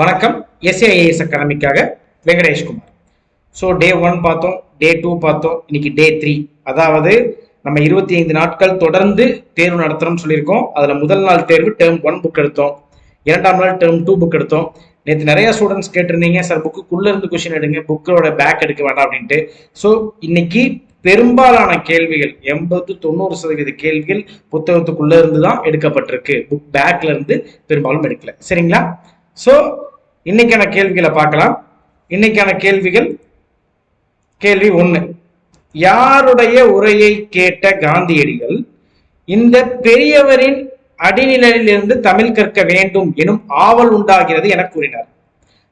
வணக்கம். எஸ்ஏஐஎஸ் அகாடமிக்காக Venkateshkumar. So day one பார்த்தோம் டே டூ பார்த்தோம் இன்னைக்கு டே த்ரீ அதாவது நம்ம இருபத்தி ஐந்து நாட்கள் தொடர்ந்து தேர்வு நடத்துறோம்னு சொல்லியிருக்கோம். அதில் முதல் நாள் தேர்வு டேர்ம் ஒன் புக் எடுத்தோம். இரண்டாம் நாள் டேர்ம் டூ புக் எடுத்தோம். நேற்று நிறைய ஸ்டூடெண்ட்ஸ் கேட்டிருந்தீங்க சார் புக்குக்குள்ளே இருந்து கொஷின் எடுங்க புக்கோட பேக் எடுக்க வேண்டாம் அப்படின்ட்டு. ஸோ இன்னைக்கு பெரும்பாலான கேள்விகள் எண்பது தொண்ணூறு சதவீத கேள்விகள் புத்தகத்துக்குள்ளே இருந்து தான் எடுக்கப்பட்டிருக்கு. புக் பேக்ல இருந்து பெரும்பாலும் எடுக்கல. சரிங்களா? ஸோ இன்னைக்கான கேள்விகளை பார்க்கலாம். இன்னைக்கான கேள்விகள் கேள்வி ஒன்று யாருடைய உரையை கேட்ட காந்தியடிகள் இந்த பெரியவரின் அடிநிலையிலிருந்து தமிழ் கற்க வேண்டும் எனும் ஆவல் உண்டாகிறது என கூறினார்.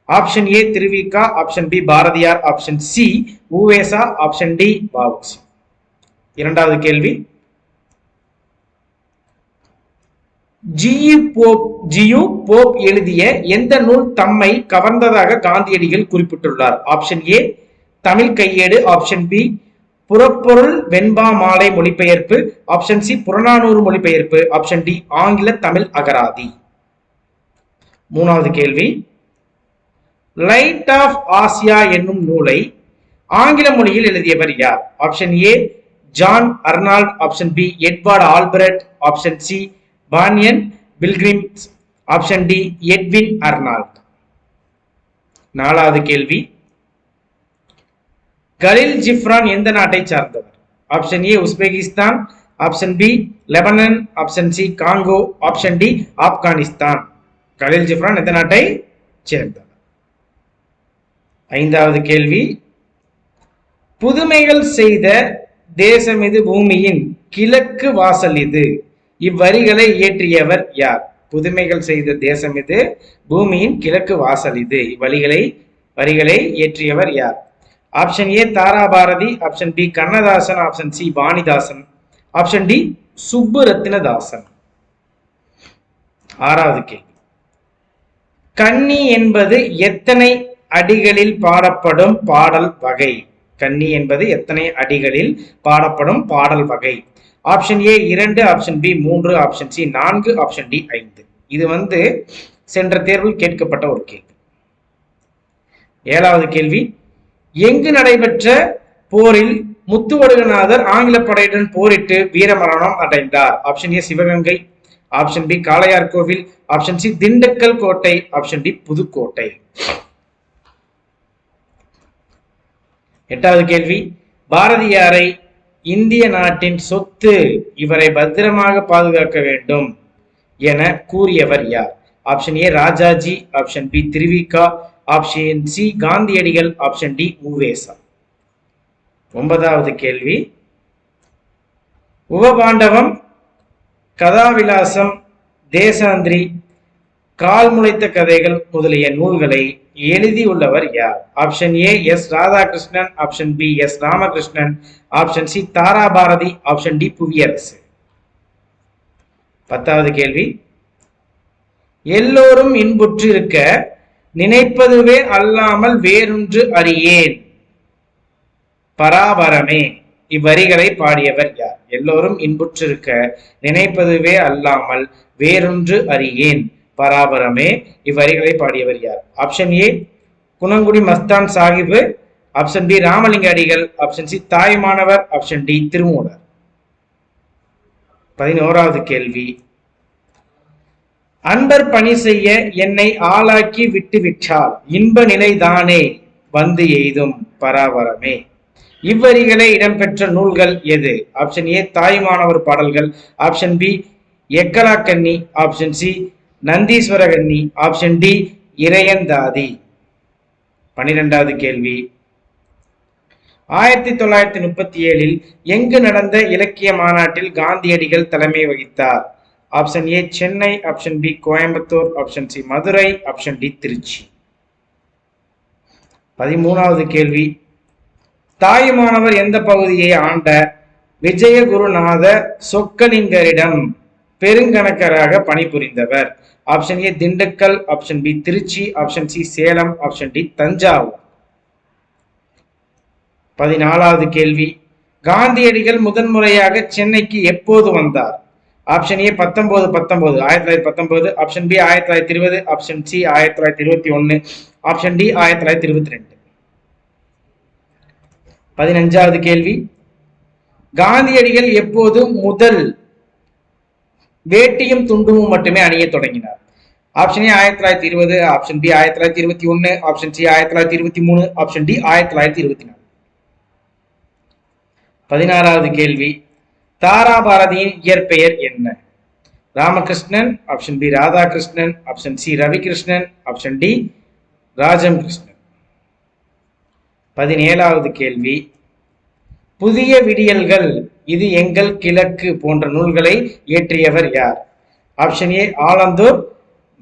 Option A Thiruvika option B Bharathiyar. Option C Uvesa. Option D Pavusi இரண்டாவது கேள்வி. ஜியு போப் ஜியு போப் எழுதிய எந்த நூல் தம்மை கவர்ந்ததாக காந்தியடிகள் குறிப்பிட்டுள்ளார்? ஆப்ஷன் ஏ தமிழ் கையேடு. ஆப்ஷன் பி புறப்பொருள் வெண்பா மாலை மொழிபெயர்ப்பு. ஆப்ஷன் சி புறநானூறு மொழிபெயர்ப்பு. ஆப்ஷன் டி ஆங்கில தமிழ் அகராதி. மூணாவது கேள்வி. லைட் ஆஃப் ஆசியா என்னும் நூலை ஆங்கில மொழியில் எழுதியவர் யார்? Option A John Arnold. Option B Edward Albert. Option C Bunyan pilgrims option D Edwin Arnold நாலாவது கேள்வி. கலில் ஜிப்ரான் எந்த நாட்டை சார்ந்தவர்? Option A Uzbekistan. Option B Lebanon. Option C Congo. Option D Afghanistan. Khalil Gibran எந்த நாட்டை சேர்ந்தவர்? ஐந்தாவது கேள்வி. புதுமைகள் செய்த தேசம் இது பூமியின் கிழக்கு வாசல் இது இவ்வரிகளை இயற்றியவர் யார்? புதுமைகள் செய்த தேசம் இது பூமியின் கிழக்கு வாசல் இது. இவ்வழிகளை வரிகளை இயற்றியவர் யார்? Option A Tharabharathi. Option B Kannadasan. Option C Vanidasan. Option D Subbu Rathinadasan ஆறாவது கேள்வி. கன்னி என்பது எத்தனை அடிகளில் பாடப்படும் பாடல் வகை? கன்னி என்பது எத்தனை அடிகளில் பாடப்படும் பாடல் வகை? ஆப்ஷன் ஏ இரண்டு ஆப்ஷன் பி மூன்று ஆப்ஷன் சி நான்கு ஆப்ஷன் டி ஐந்து. இது வந்து சென்ற தேர்வில் கேட்கப்பட்ட ஒரு கேள்வி. ஏழாவது கேள்வி எங்கு நடைபெற்ற போரில் முத்துவடுகநாதர் ஆங்கில படையுடன் போரிட்டு வீரமரணம் அடைந்தார்? Option A Sivaganga option B Kalaiyar Kovil option C Dindigul கோட்டை ஆப்ஷன் டி புதுக்கோட்டை. எட்டாவது கேள்வி பாரதியாரை இந்திய நாட்டின் சொத்து இவரை பத்திரமாக பாதுகாக்க வேண்டும் என கூறியவர் யார்? Option A Rajaji. Option B Thiruvika. Option C Gandhiyadigal. Option D Uvesa. ஒன்பதாவது கேள்வி. உபபாண்டவம் கதாவிலாசம் தேசாந்திரி கால் முளைத்த கதைகள் முதலிய நூல்களை எழுதியுள்ளவர் யார்? Option A S Radhakrishnan. Option B S Ramakrishnan. Option C Tharabharathi. Option D Puviyarasu. பத்தாவது கேள்வி. எல்லோரும் இன்புற்று இருக்க நினைப்பதுவே அல்லாமல் வேறொன்று அறியேன். பராபரமே. இவ்வரிகளை பாடியவர் யார்? எல்லோரும் இன்புற்றிருக்க நினைப்பதுவே அல்லாமல் வேறொன்று அறியேன். பராபரமே. இவ்வரிகளை பாடியவர் யார்? Option A Gunangudi Mastan Sahibu. Option B Ramalinga Adigal. Option C Thayumanavar option D Thirumoolar. பதினோராவது கேள்வி. அன்பர் பணி செய்ய என்னை ஆளாக்கி விட்டு விட்டால் இன்ப நிலைதானே வந்து எய்தும் பராபரமே. இவ்வரிகளை இடம்பெற்ற நூல்கள் எது? ஆப்ஷன் ஏ தாய்மானவர் பாடல்கள். ஆப்ஷன் பி எக்கலா கன்னி ஆப்ஷன் சி நந்தீஸ்வரகன்னி ஆப்ஷன் டி இறையந்தாதி. பனிரெண்டாவது கேள்வி. ஆயிரத்தி தொள்ளாயிரத்தி முப்பத்தி ஏழில் எங்கு நடந்த இலக்கிய மாநாட்டில் காந்தியடிகள் தலைமை வகித்தார்? Option A Chennai option B Coimbatore option C Madurai option D Trichy. பதிமூணாவது கேள்வி. தாயுமானவர் எந்த பகுதியை ஆண்ட விஜயகுருநாத சொக்கலிங்கரிடம் பெருங்கணக்கராக பணிபுரிந்தவர்? Option A Dindigul. Option B Trichy. Option C Salem. Option D Thanjavur. பதினாலாவது கேள்வி. காந்தியடிகள் முதன்முறையாக சென்னைக்கு எப்போது வந்தார்? ஆப்ஷன் ஏ பத்தொன்பது பத்தொன்பது. ஆயிரத்தி தொள்ளாயிரத்தி பத்தொன்பது. ஆப்ஷன் பி ஆயிரத்தி தொள்ளாயிரத்தி இருபது. ஆப்ஷன் சி ஆயிரத்தி தொள்ளாயிரத்தி இருபத்தி ஒன்னு. ஆப்ஷன் டி ஆயிரத்தி தொள்ளாயிரத்தி இருபத்தி ரெண்டு. பதினஞ்சாவது கேள்வி. காந்தியடிகள் எப்போது முதல் வேட்டியும் துண்டுமும் மட்டுமே அணிய தொடங்கினார். ஆப்ஷன் ஏ ஆயிரத்தி தொள்ளாயிரத்தி இருபது ஆப்ஷன் பி ஆயிரத்தி தொள்ளாயிரத்தி இருபத்தி ஒன்னு ஆப்ஷன் சி ஆயிரத்தி தொள்ளாயிரத்தி இருபத்தி மூணு ஆப்ஷன் டி ஆயிரத்தி தொள்ளாயிரத்தி இருபத்தி நாலு பதினாறாவது கேள்வி தாரா பாரதியின் இயற்பெயர் என்ன? Ramakrishnan option B Radhakrishnan option C Ravikrishnan option D Rajam Krishnan பதினேழாவது கேள்வி புதிய விடியல்கள் இது எங்கள் கிழக்கு போன்ற நூல்களை இயற்றியவர் யார்? Option A Alandur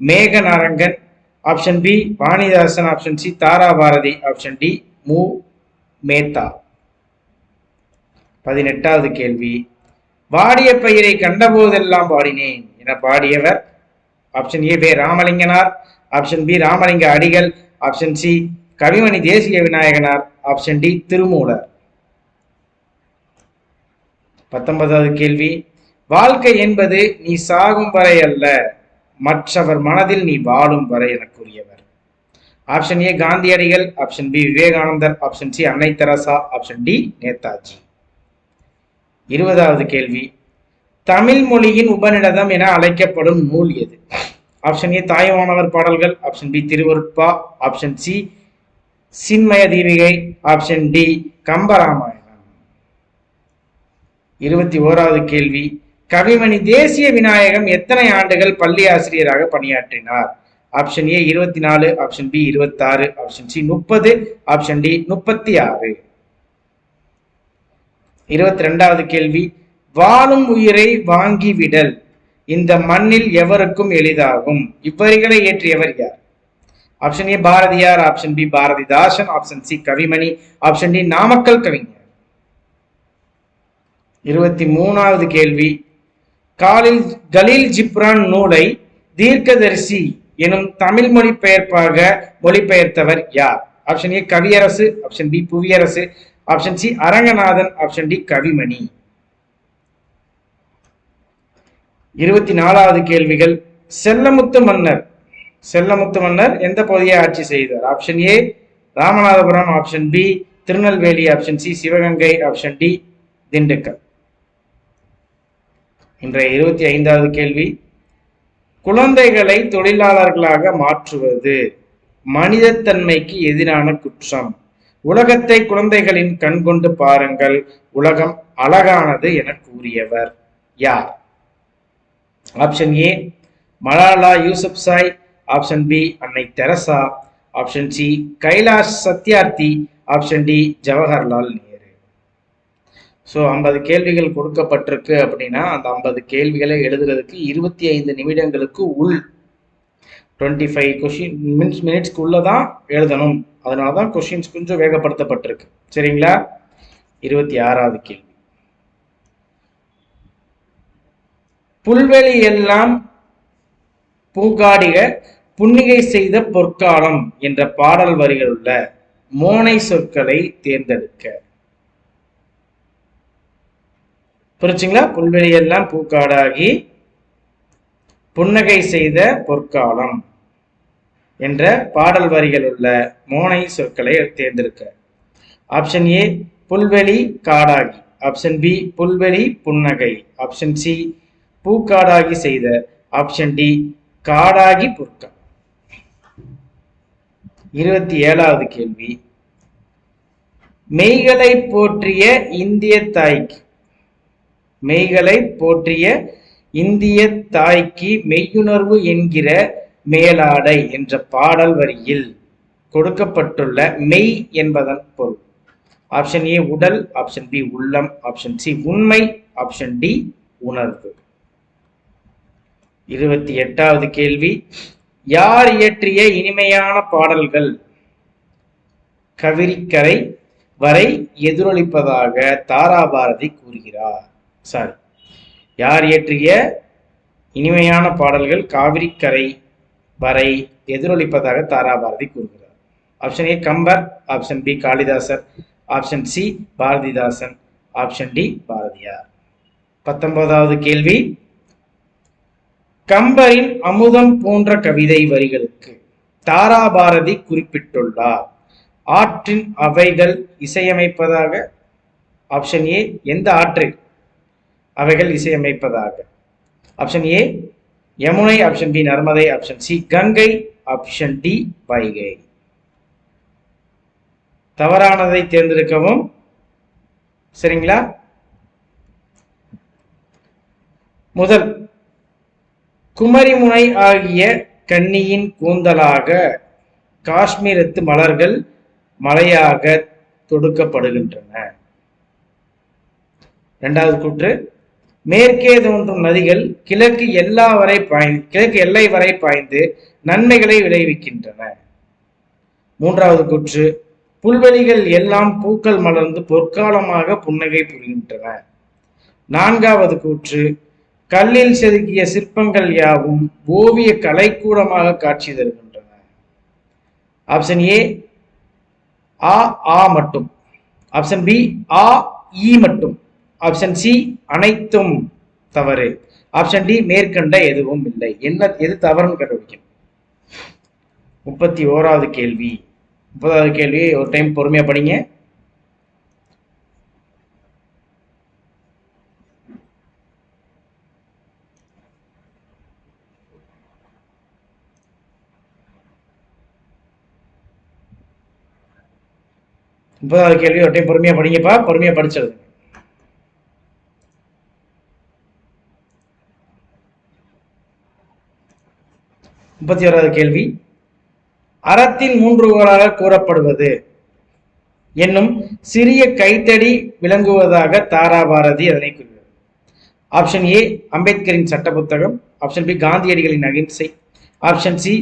Meganarangan. Option B Vanidasan option C Thara Bharathi option D Mu. Metha. பதினெட்டாவது கேள்வி. வாடிய பயிரை கண்டபோதெல்லாம் பாடினேன் என பாடியவர். Option A Pe Ramalinganar. Option B Ramalinga Adigal. Option C Kavimani தேசிய விநாயகனார். Option D Thirumoolar. பத்தொன்பதாவது கேள்வி. வாழ்க்கை என்பது நீ சாகும் வரை அல்ல மற்றவர் மனதில் நீ வாழும் வரை என கூறியவர் option A Gandhiyadigal. Option B Vivekanandar. Option C அன்னை தெரசா. Option D Netaji. இருபதாவது கேள்வி. தமிழ் மொழியின் உபநிடதம் என அழைக்கப்படும் நூல் எது? ஆப்ஷன் ஏ தாய்மானவர் பாடல்கள். Option B Thiruvarutpa. Option C Chinmaya Deepikai option D Kambaramayanam. இருபத்தி ஓராவது கேள்வி கவிமணி தேசிய விநாயகம் எத்தனை ஆண்டுகள் பள்ளி ஆசிரியராக பணியாற்றினார்? ஆப்ஷன் ஏ இருபத்தி நாலு ஆப்ஷன் பி இருபத்தாறு ஆப்ஷன் சி முப்பது ஆப்ஷன் டி முப்பத்தி ஆறு. இருபத்தி ரெண்டாவது கேள்வி வாழும் உயிரை வாங்கிவிடல். இந்த மண்ணில் எவருக்கும் எளிதாகும். இவ்வரிகளை ஏற்றியவர் யார்? Option A Bharathiyar option B Bharathidasan option C Kavimani option D Namakkal கவிஞர். இருபத்தி மூணாவது கேள்வி. காலில் கலீல் ஜிப்ரான் நூலை தீர்க்கதரிசி எனும் தமிழ் மொழி பெயர்ப்பாக மொழிபெயர்த்தவர் யார்? Option A Kaviyarasu. Option B Puviyarasu. Option C Aranganathan. Option D Kavimani. இருபத்தி நாலாவது கேள்விகள். செல்லமுத்து மன்னர். செல்லமுத்து மன்னர் எந்த பகுதியை ஆட்சி செய்தார்? Option A Ramanathapuram. Option B Tirunelveli. Option C Sivaganga. Option D Dindigul. இன்றைய இருபத்தி ஐந்தாவது கேள்வி. குழந்தைகளை தொழிலாளர்களாக மாற்றுவது மனிதத்தன்மைக்கு எதிரான குற்றம். உலகத்தை குழந்தைகளின் கண் கொண்டு பாருங்கள். உலகம் அழகானது என கூறியவர் யார்? Option A Malala Yousafzai option B அன்னை Teresa. Option C Kailash Satyarthi. Option D Jawaharlal Nehru. So ஐம்பது கேள்விகள் கொடுக்கப்பட்டிருக்கு அப்படின்னா அந்த ஐம்பது கேள்விகளை எழுதுறதுக்கு இருபத்தி ஐந்து நிமிடங்களுக்கு உள் டுவெண்ட்டி ஃபைவ் கொஷின் மின்ஸ் மினிட்ஸ்க்கு உள்ளே தான் எழுதணும். அதனால தான் கொஷின்ஸ் கொஞ்சம் வேகப்படுத்தப்பட்டிருக்கு. சரிங்களா? இருபத்தி ஆறாவது கேள்வி. புல்வெளி எல்லாம் பூங்காடிக புன்னிகை செய்த பொற்காலம் என்ற பாடல் வரிகள் உள்ள மோனை சொற்களை தேர்ந்தெடுக்க. புரிச்சுங்களா புல்வெளி எல்லாம் பூக்காடாகி புன்னகை செய்த பொற்காலம் என்ற பாடல் வரிகள் உள்ள மோனை சொற்களை தேர்ந்தெடுக்க. ஆப்ஷன் ஏ புல்வெளி காடாகி. ஆப்ஷன் பி புல்வெளி புன்னகை. ஆப்ஷன் சி பூக்காடாகி செய்த. ஆப்ஷன் டி காடாகி பொற்காலம் இருபத்தி ஏழாவது கேள்வி. மெய்களை போற்றிய இந்திய தாய்க்கு மெய்களை போற்றிய இந்திய தாய்க்கு மெய்யுணர்வு என்கிற மேலாடை என்ற பாடல் வரியில் கொடுக்கப்பட்டுள்ள மெய் என்பதன் பொருள். ஆப்ஷன் ஏ உடல் ஆப்ஷன் பி உள்ளம் ஆப்ஷன் சி உண்மை ஆப்ஷன் டி உணர்வு. இருபத்தி எட்டாவது கேள்வி. யார் இயற்றிய இனிமையான பாடல்கள்? கவிரிக்கரை வரை எதிரொலிப்பதாக தாராபாரதி கூறுகிறார். சாரி யார் இயற்றிய இனிமையான பாடல்கள் காவிரிக்கரை வரை எதிரொலிப்பதாக தாராபாரதி கூறுகிறார். Option A Kambar. Option B Kalidasar. Option C Bharathidasan. Option D Bharathiyar. பத்தொன்பதாவது கேள்வி. கம்பரின் அமுதம் போன்ற கவிதை வரிகளுக்கு தாராபாரதி குறிப்பிட்டுள்ளார். ஆற்றின் அவைகள் இசையமைப்பதாக. ஆப்ஷன் ஏ எந்த ஆற்றில்? அவைகள் இசையமைப்பதாக. Option A Yamuna option B Narmada option C Ganga option D Vaigai. தவறானதை தேர்ந்தெடுக்கவும். சரிங்களா? முதல் குமரிமுனை ஆகிய கன்னியின் கூந்தலாக காஷ்மீரத்து மலர்கள் மலையாக தொடுக்கப்படுகின்றன. இரண்டாவது கூற்று மேற்கே தோன்றும் நதிகள் கிழக்கு எல்லா வரை பாய்ந்து கிழக்கு எல்லை வரை பாய்ந்து நன்மைகளை விளைவிக்கின்றன. மூன்றாவது கூற்று புல்வெளிகள் எல்லாம் பூக்கள் மலர்ந்து பொற்காலமாக புன்னகை புரிகின்றன. நான்காவது கூற்று கல்லில் செதுக்கிய சிற்பங்கள் யாவும் ஓவிய கலைக்கூடமாக காட்சி தருகின்றன. ஆப்ஷன் ஏ ஆ ஆ மட்டும். ஆப்ஷன் பி ஆ இ மட்டும். ஆப்ஷன் சி அனைத்தும் தவறு. ஆப்ஷன் டி மேற்கண்ட எதுவும் இல்லை. என்ன எது தவறுன்னு கண்டுபிடிக்கணும். முப்பத்தி ஓராவது கேள்வி. முப்பதாவது கேள்வி ஒரு டைம் பொறுமையா படிங்க. முப்பதாவது கேள்வி ஒரு டைம் பொறுமையா படிங்கப்பா. பொறுமையா படிச்சிருது முப்பத்தி ஓராவது கேள்வி. அறத்தின் மூன்றுகோளாக கூறப்படுவது. என்னும் சிறிய கைத்தடி விளங்குவதாக தாராபாரதி அதனை கூறுகிறது ஆப்ஷன் ஏ அம்பேத்கரின் சட்ட புத்தகம் ஆப்ஷன் பி காந்தியடிகளின் அகிம்சை ஆப்ஷன் சி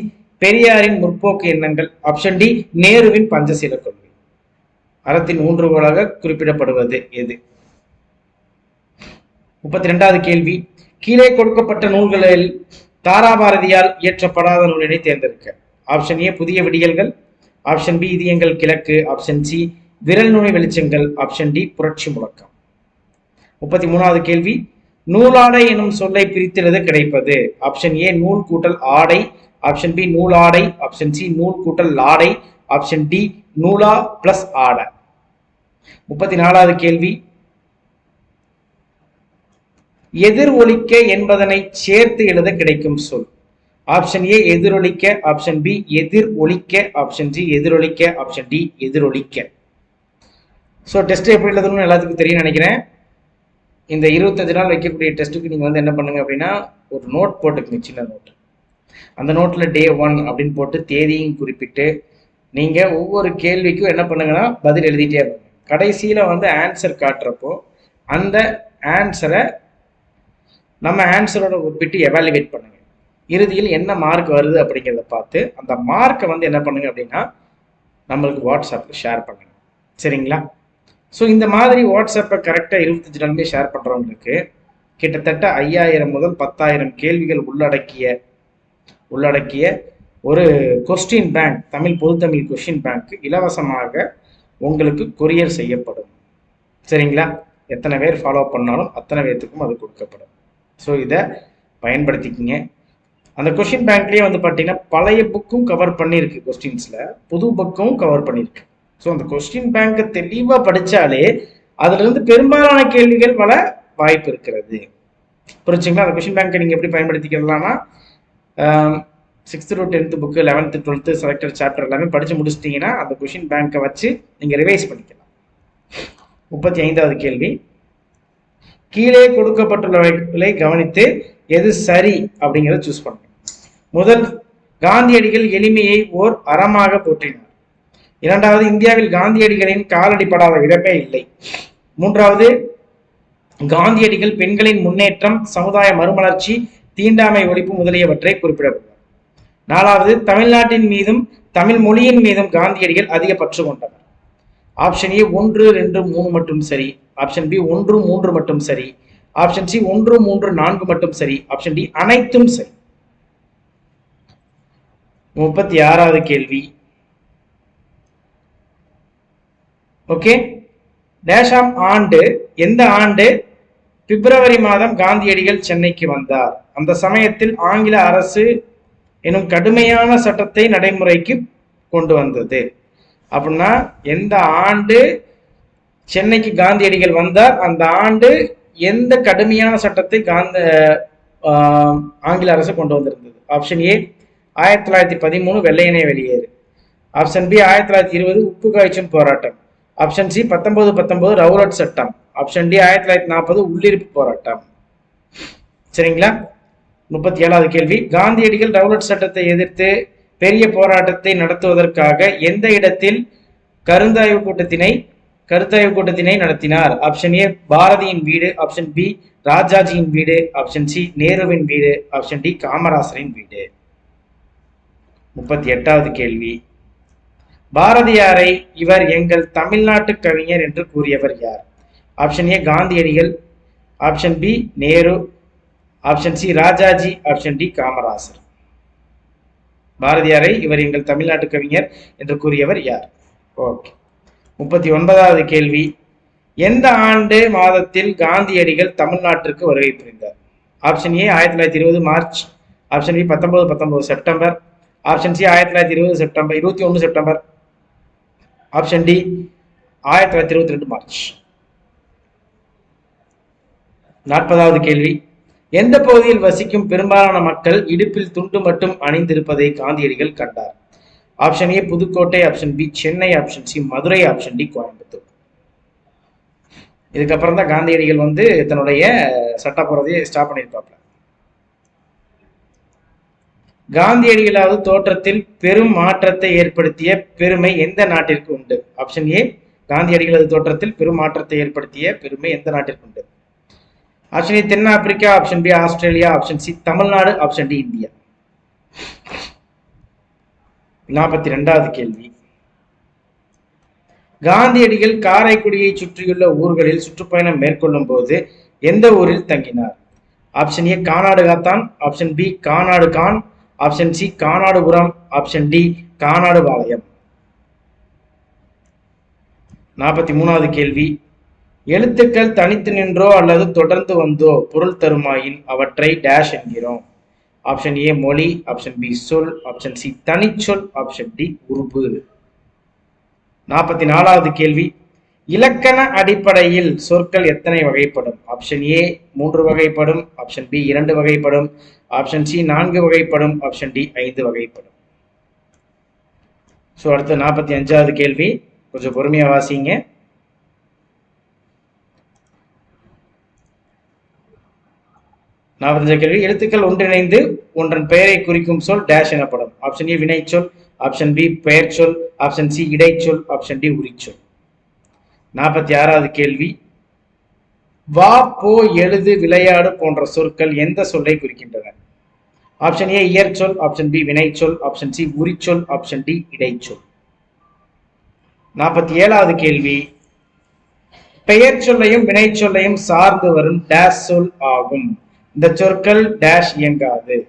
பெரியாரின் முற்போக்கு எண்ணங்கள். ஆப்ஷன் டி நேருவின் பஞ்சசீல கொள்கை. அறத்தின் ஊன்றுகோலாக குறிப்பிடப்படுவது எது? முப்பத்தி ரெண்டாவது கேள்வி. கீழே கொடுக்கப்பட்ட நூல்களில் தாராபாரதியால் இயற்றப்படாத நூலினை தேர்ந்தெடுக்க. ஆப்ஷன் ஏ புதிய விடியல்கள். ஆப்ஷன் பி இதயங்கள் கிழக்கு. ஆப்ஷன் சி விரல் நுழை வெளிச்சங்கள். ஆப்ஷன் டி புரட்சி முழக்கம். முப்பத்தி மூணாவது கேள்வி. நூலாடை எனும் சொல்லை பிரித்தெழுத கிடைப்பது. ஆப்ஷன் ஏ நூல் கூட்டல் ஆடை. ஆப்ஷன் பி நூலாடை ஆப்ஷன் சி நூல் கூட்டல் லாடை. ஆப்ஷன் டி நூலா பிளஸ் ஆடை. முப்பத்தி நாலாவது கேள்வி. எதிர் ஒலிக்க என்பதனை சேர்த்து எழுத கிடைக்கும் சொல். ஆப்ஷன் ஏ எதிரொலிக்க. ஆப்ஷன் பி எதிர் ஒலிக்க ஆப்ஷன் சி எதிரொலிக்க. ஆப்ஷன் டி எதிரொலிக்க. ஸோ டெஸ்ட் எப்படி எழுதணும்னு எல்லாத்துக்கும் தெரியும் நினைக்கிறேன். இந்த இருபத்தஞ்சு நாள் வைக்கக்கூடிய டெஸ்ட்டுக்கு நீங்கள் வந்து என்ன பண்ணுங்க அப்படின்னா ஒரு நோட் போட்டுக்கோங்க சின்ன நோட் அந்த நோட்டில் டே ஒன் அப்படின்னு போட்டு தேதியும் குறிப்பிட்டு நீங்கள் ஒவ்வொரு கேள்விக்கும் என்ன பண்ணுங்கன்னா பதில் எழுதிட்டே இருங்க. கடைசியில் வந்து ஆன்சர் காட்டுறப்போ அந்த ஆன்சரை நம்ம ஆன்சரோட ஒப்பிட்டு எவாலுவேட் பண்ணுங்க. இறுதியில் என்ன மார்க் வருது அப்படிங்கிறத பார்த்து அந்த மார்க்கை வந்து என்ன பண்ணுங்க அப்படின்னா நம்மளுக்கு வாட்ஸ்அப்பில் ஷேர் பண்ணுங்க. சரிங்களா? ஸோ இந்த மாதிரி வாட்ஸ்அப்பை கரெக்டாக இருபத்தஞ்சு நாளுமே ஷேர் பண்ணுறவங்களுக்கு கிட்டத்தட்ட ஐயாயிரம் முதல் பத்தாயிரம் கேள்விகள் உள்ளடக்கிய உள்ளடக்கிய ஒரு கொஸ்டின் பேங்க் தமிழ் பொதுத்தமிழ் கொஸ்டின் பேங்க் இலவசமாக உங்களுக்கு கொரியர் செய்யப்படும். சரிங்களா? எத்தனை பேர் ஃபாலோ பண்ணாலும் அத்தனை பேர்த்துக்கும் அது கொடுக்கப்படும். ஸோ இதை பயன்படுத்திக்கிங்க. அந்த கொஷின் பேங்க்லேயே வந்து பார்த்தீங்கன்னா பழைய புக்கும் கவர் பண்ணியிருக்கு கொஸ்டின்ஸில் புது புக்கும் கவர் பண்ணியிருக்கு. ஸோ அந்த கொஸ்டின் பேங்கை தெளிவாக படித்தாலே அதுலேருந்து பெரும்பாலான கேள்விகள் வர வாய்ப்பு இருக்கிறது. புரிச்சுங்களா அந்த கொஷின் பேங்கை நீங்கள் எப்படி பயன்படுத்திக்கலாம்னா sixth to tenth book eleventh twelfth selected chapter எல்லாமே படித்து முடிச்சிட்டிங்கன்னா அந்த கொஷின் பேங்க்கை வச்சு நீங்கள் ரிவைஸ் பண்ணிக்கலாம். முப்பத்தி ஐந்தாவது கேள்வி. கீழே கொடுக்கப்பட்டுள்ளவைகளை கவனித்து எது சரி அப்படிங்கிறத சூஸ் பண்ணுங்க முதல் காந்தியடிகள் எளிமையை ஓர் அறமாக போற்றினார். இரண்டாவது இந்தியாவில் காந்தியடிகளின் காலடிப்படாத இடமே இல்லை. மூன்றாவது காந்தியடிகள் பெண்களின் முன்னேற்றம் சமுதாய மறுமலர்ச்சி தீண்டாமை ஒழிப்பு முதலியவற்றை குறிப்பிடப்படும் நாலாவது தமிழ்நாட்டின் மீதும் தமிழ் மொழியின் மீதும் காந்தியடிகள் அதிக பற்று கொண்டனர். ஆப்ஷன் ஏ ஒன்று ரெண்டு மூணு மட்டும் சரி. ஆப்ஷன் பி ஒன்று மூன்று மட்டும் சரி. ஆப்ஷன் சி ஒன்று மூன்று நான்கு மட்டும் சரி. ஆப்ஷன் டி அனைத்தும் சரி. முப்பத்தி ஆறாவது கேள்வி ஓகே டேஷாம் ஆண்டு. எந்த ஆண்டு? பிப்ரவரி மாதம் காந்தியடிகள் சென்னைக்கு வந்தார். அந்த சமயத்தில் ஆங்கில அரசு எனும் கடுமையான சட்டத்தை நடைமுறைக்கு கொண்டு வந்தது. அப்படின்னா எந்த ஆண்டு சென்னைக்கு காந்தியடிகள் வந்தார் அந்த ஆண்டு எந்த கடுமையான சட்டத்தை காந்த ஆங்கில அரசு கொண்டு வந்திருந்தது? ஆப்ஷன் ஏ ஆயிரத்தி தொள்ளாயிரத்தி பதிமூணு வெள்ளையனே வெளியேறு. ஆப்ஷன் பி ஆயிரத்தி தொள்ளாயிரத்தி இருபது உப்பு காய்ச்சும் போராட்டம். ஆப்ஷன் சி பத்தொன்பது பத்தொன்பது ரவுலட் சட்டம். ஆப்ஷன் டி ஆயிரத்தி தொள்ளாயிரத்தி நாற்பது உள்ளிருப்பு போராட்டம். சரிங்களா? முப்பத்தி ஏழாவது கேள்வி. காந்தியடிகள் ரவுலட் சட்டத்தை எதிர்த்து பெரிய போராட்டத்தை நடத்துவதற்காக எந்த இடத்தில் கருந்தாய்வு கூட்டத்தினை கருத்தாய்வு கூட்டத்தினை நடத்தினார்? ஆப்ஷன் ஏ பாரதியின் வீடு. ஆப்ஷன் பி ராஜாஜியின் வீடு. ஆப்ஷன் சி நேருவின் வீடு. ஆப்ஷன் டி காமராசரின் வீடு. முப்பத்தி எட்டாவது கேள்வி. பாரதியாரை இவர் எங்கள் தமிழ்நாட்டு கவிஞர் என்று கூறியவர் யார்? Option A Gandhiyadigal. Option B Nehru. Option C Rajaji. Option D Kamarasar. பாரதியாரை இவர் எங்கள் தமிழ்நாட்டு கவிஞர் என்று கூறியவர் யார்? ஓகே. முப்பத்தி ஒன்பதாவது கேள்வி. எந்த ஆண்டு மாதத்தில் காந்தியடிகள் தமிழ்நாட்டிற்கு வருகை புரிந்தார்? ஆப்ஷன் ஏ ஆயிரத்தி தொள்ளாயிரத்தி இருபது மார்ச். ஆப்ஷன் பி பத்தொன்பது பத்தொன்பது செப்டம்பர். ஆப்ஷன் சி ஆயிரத்தி தொள்ளாயிரத்தி இருபது செப்டம்பர் இருபத்தி ஒன்று செப்டம்பர். ஆப்ஷன் டி ஆயிரத்தி தொள்ளாயிரத்தி இருபத்தி ரெண்டு மார்ச். நாற்பதாவது கேள்வி. எந்த பகுதியில் வசிக்கும் பெரும்பாலான மக்கள் இடுப்பில் துண்டு மட்டும் அணிந்திருப்பதை காந்தியடிகள் கண்டார். Option A Pudukkottai. Option B Chennai. Option C Madurai. Option D Coimbatore. இதுக்கப்புறம் தான் காந்தியடிகள் வந்து தன்னுடைய சட்ட போறதையே ஸ்டாப் பண்ணியிருப்பாப்ல காந்தியடிகளாவது தோற்றத்தில் பெரும் மாற்றத்தை ஏற்படுத்திய பெருமை எந்த நாட்டிற்கு உண்டு? ஆப்ஷன் ஏ காந்தியடிகளது தோற்றத்தில் பெரும் மாற்றத்தை ஏற்படுத்திய பெருமை எந்த நாட்டிற்கு உண்டு? ஆப்ஷன் ஏ தென்னாப்பிரிக்கா. Option B Australia. Option C Tamil Nadu. Option D India. நாற்பத்தி ரெண்டாவது கேள்வி. காந்தியடிகள் காரைக்குடியை சுற்றியுள்ள ஊர்களில் சுற்றுப்பயணம் மேற்கொள்ளும் போது எந்த ஊரில் தங்கினார்? Option A Kanadu Kathan. Option B Kanadu Kan. Option C Kanadupuram option D Kanadu Palayam. நாற்பத்தி மூணாவது கேள்வி. எழுத்துக்கள் தனித்து நின்றோ அல்லது தொடர்ந்து வந்தோ பொருள் தருமாயின் அவற்றை டேஷ் என்கிறோம். ஆப்ஷன் ஏ மொழி ஆப்ஷன் பி சொல் ஆப்ஷன் சி தனிச்சொல் ஆப்ஷன் டி உருபு நாற்பத்தி நாலாவது கேள்வி. இலக்கண அடிப்படையில் சொற்கள் எத்தனை வகைப்படும்? ஆப்ஷன் ஏ மூன்று வகைப்படும் ஆப்ஷன் பி இரண்டு வகைப்படும் ஆப்ஷன் சி நான்கு வகைப்படும் ஆப்ஷன் டி ஐந்து வகைப்படும். ஸோ அடுத்து நாற்பத்தி அஞ்சாவது கேள்வி. கொஞ்சம் பொறுமையாக வாசிங்க. நாற்பத்தஞ்சு கேள்வி. எழுத்துக்கள் ஒன்றிணைந்து ஒன்றன் பெயரை குறிக்கும் சொல் டேஷ் எனப்படும். ஆப்ஷன் ஏ வினைச்சொல் ஆப்ஷன் பி பெயர் சொல் ஆப்ஷன் சி இடைச்சொல் ஆப்ஷன் டி உரிச்சொல். நாற்பத்தி ஆறாவது கேள்வி. வா போ எழுது விளையாடு போன்ற சொற்கள் எந்த சொல்லை குறிக்கின்றன? ஆப்ஷன் ஏ இயற்சொல் ஆப்ஷன் பி வினைச்சொல் ஆப்ஷன் சி உரிச்சொல் ஆப்ஷன் டி இடைச்சொல். நாற்பத்தி ஏழாவது கேள்வி. பெயர் சொல்லையும் வினைச்சொல்லையும் சார்ந்து வரும் டேஷ் சொல் ஆகும். இந்த சொற்கள் டேஷ் இயங்காது.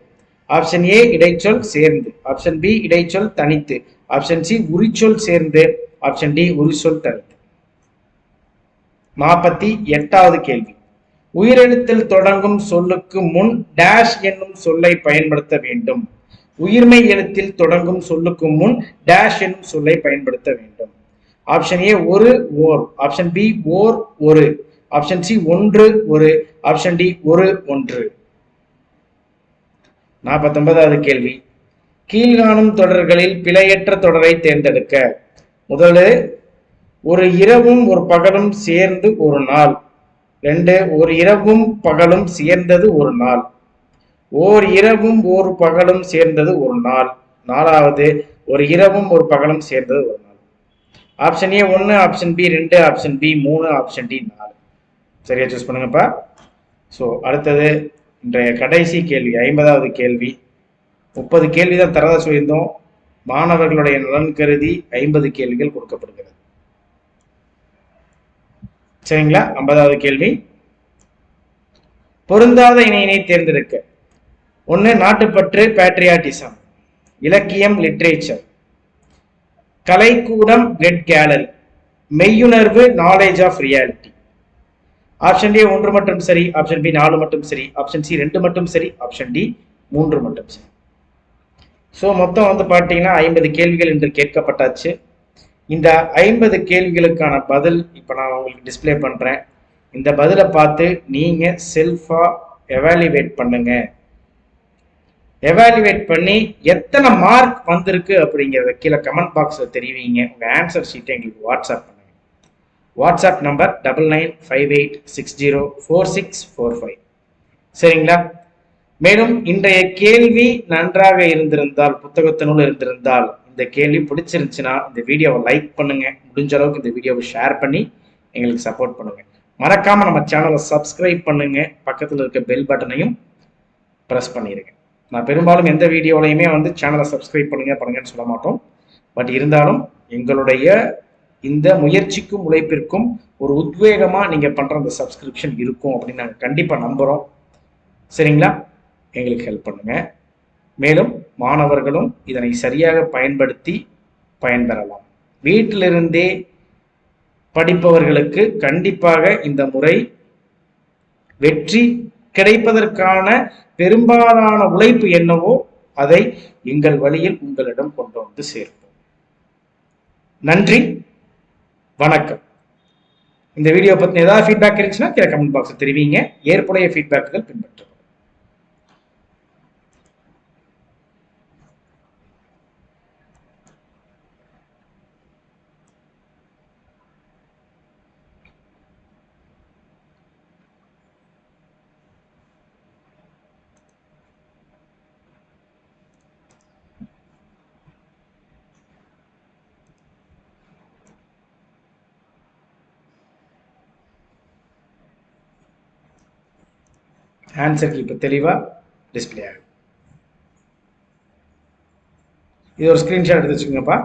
ஆப்ஷன் ஏ இடைச்சொல் சேர்ந்து. ஆப்ஷன் பி இடைச்சொல் தனித்து. ஆப்ஷன் சி உரிச்சொல் சேர்ந்து. ஆப்ஷன் டி உரிச்சொல் தனித்து. நாற்பத்தி எட்டாவது கேள்வி. உயிரெழுத்தில் தொடங்கும் சொல்லுக்கு முன் டேஷ் என்னும் சொல்லை பயன்படுத்த வேண்டும். உயிர்மை எழுத்தில் தொடங்கும் சொல்லுக்கு முன் டேஷ் என்னும் சொல்லை பயன்படுத்த வேண்டும். ஆப்ஷன் ஏ ஒரு ஓர். ஆப்ஷன் பி ஓர் ஒரு. ஆப்ஷன் சி ஒன்று ஒரு. ஆப்ஷன் டி ஒரு ஒன்று. நாற்பத்தொன்பதாவது கேள்வி. கீழ்காணும் தொடர்களில் பிழையற்ற தொடரை தேர்ந்தெடுக்க. முதலு ஒரு இரவும் ஒரு பகலும் சேர்ந்து ஒரு நாள். ரெண்டு ஒரு இரவும் பகலும் சேர்ந்தது ஒரு நாள். ஓர் இரவும் ஒரு பகலும் சேர்ந்தது ஒரு நாள். நாலாவது ஒரு இரவும் ஒரு பகலும் சேர்ந்தது ஒரு நாள். ஆப்ஷன் ஏ ஒன்று ஆப்ஷன் பி ரெண்டு ஆப்ஷன் பி மூணு ஆப்ஷன் டி நாலு. சரியா சூஸ் பண்ணுங்கப்பா. ஸோ அடுத்தது இன்றைய கடைசி கேள்வி ஐம்பதாவது கேள்வி. முப்பது கேள்வி தான் தரதா சொல்லியிருந்தோம். மாணவர்களுடைய நலன் கருதி ஐம்பது கேள்விகள் கொடுக்கப்படுகிறது. சரிங்களா? ஐம்பதாவது கேள்வி. பொருந்தாத இணையினை தேர்ந்தெடுக்க. ஒன்று நாட்டுப்பற்று பேட்ரியாட்டிசம் இலக்கியம் லிட்ரேச்சர் கலைக்கூடம் பிளட் கேலரி மெய்யுணர்வு knowledge of reality option A ஒன்று மட்டும் சரி ஆப்ஷன் பி நாலு மட்டும் சரி ஆப்ஷன் சி ரெண்டு மட்டும் சரி ஆப்ஷன் டி மூன்று மட்டும் சரி. ஸோ மொத்தம் வந்து பார்த்தீங்கன்னா ஐம்பது கேள்விகள் என்று கேட்கப்பட்டாச்சு. இந்த ஐம்பது கேள்விகளுக்கான பதில் இப்போ நான் உங்களுக்கு டிஸ்ப்ளே பண்ணுறேன் இந்த பதிலை பார்த்து நீங்கள் செல்ஃபாக எவாலுவேட் பண்ணுங்க. எவாலுவேட் பண்ணி எத்தனை மார்க் வந்திருக்கு அப்படிங்கிறத கீழே கமெண்ட் பாக்ஸில் தெரிவிங்க. உங்கள் ஆன்சர் ஷீட்டை எங்களுக்கு WhatsApp WhatsApp number double nine five eight six zero four six four five. சரிங்களா? மேலும் இன்றைய கேள்வி நன்றாக இருந்திருந்தால் புத்தகத்தினுள் இருந்திருந்தால் இந்த கேள்வி பிடிச்சிருந்துச்சுன்னா இந்த வீடியோவை லைக் பண்ணுங்க. முடிஞ்ச அளவுக்கு இந்த வீடியோவை ஷேர் பண்ணி எங்களுக்கு சப்போர்ட் பண்ணுங்க. மறக்காம நம்ம சேனலை சப்ஸ்கிரைப் பண்ணுங்க. பக்கத்தில் இருக்க பெல் பட்டனையும் ப்ரெஸ் பண்ணிடுங்க நான் பெரும்பாலும் எந்த வீடியோலையுமே வந்து சேனலை சப்ஸ்கிரைப் பண்ணுங்க பண்ணுங்கன்னு சொல்ல மாட்டோம். பட் இருந்தாலும் எங்களுடைய இந்த முயற்சிக்கும் உழைப்பிற்கும் ஒரு உத்வேகமாக நீங்கள் பண்ணுற அந்த சப்ஸ்கிரிப்ஷன் இருக்கும் அப்படின்னு நாங்கள் கண்டிப்பாக நம்புகிறோம் சரிங்களா? எங்களுக்கு ஹெல்ப் பண்ணுங்கள் மேலும் மாணவர்களும் இதனை சரியாக பயன்படுத்தி பயன்பெறலாம். வீட்டிலிருந்தே படிப்பவர்களுக்கு கண்டிப்பாக இந்த முறை வெற்றி கிடைப்பதற்கான பெரும்பாலான உழைப்பு என்னவோ அதை எங்கள் வழியில் உங்களிடம் கொண்டு வந்து சேர்ப்போம். நன்றி. வணக்கம். இந்த வீடியோ பற்றி ஏதாவது ஃபீட்பேக் இருந்துச்சுன்னா கீழே கமெண்ட் பாக்ஸ் தெரிவிங்க. ஏற்புடைய ஃபீட்பேக்குகள் பின்பற்றும் ஆன்சருக்கு இப்போ தெளிவாக டிஸ்பிளே ஆகும் இது ஒரு ஸ்க்ரீன்ஷாட் எடுத்து வச்சுக்கோங்கப்பா.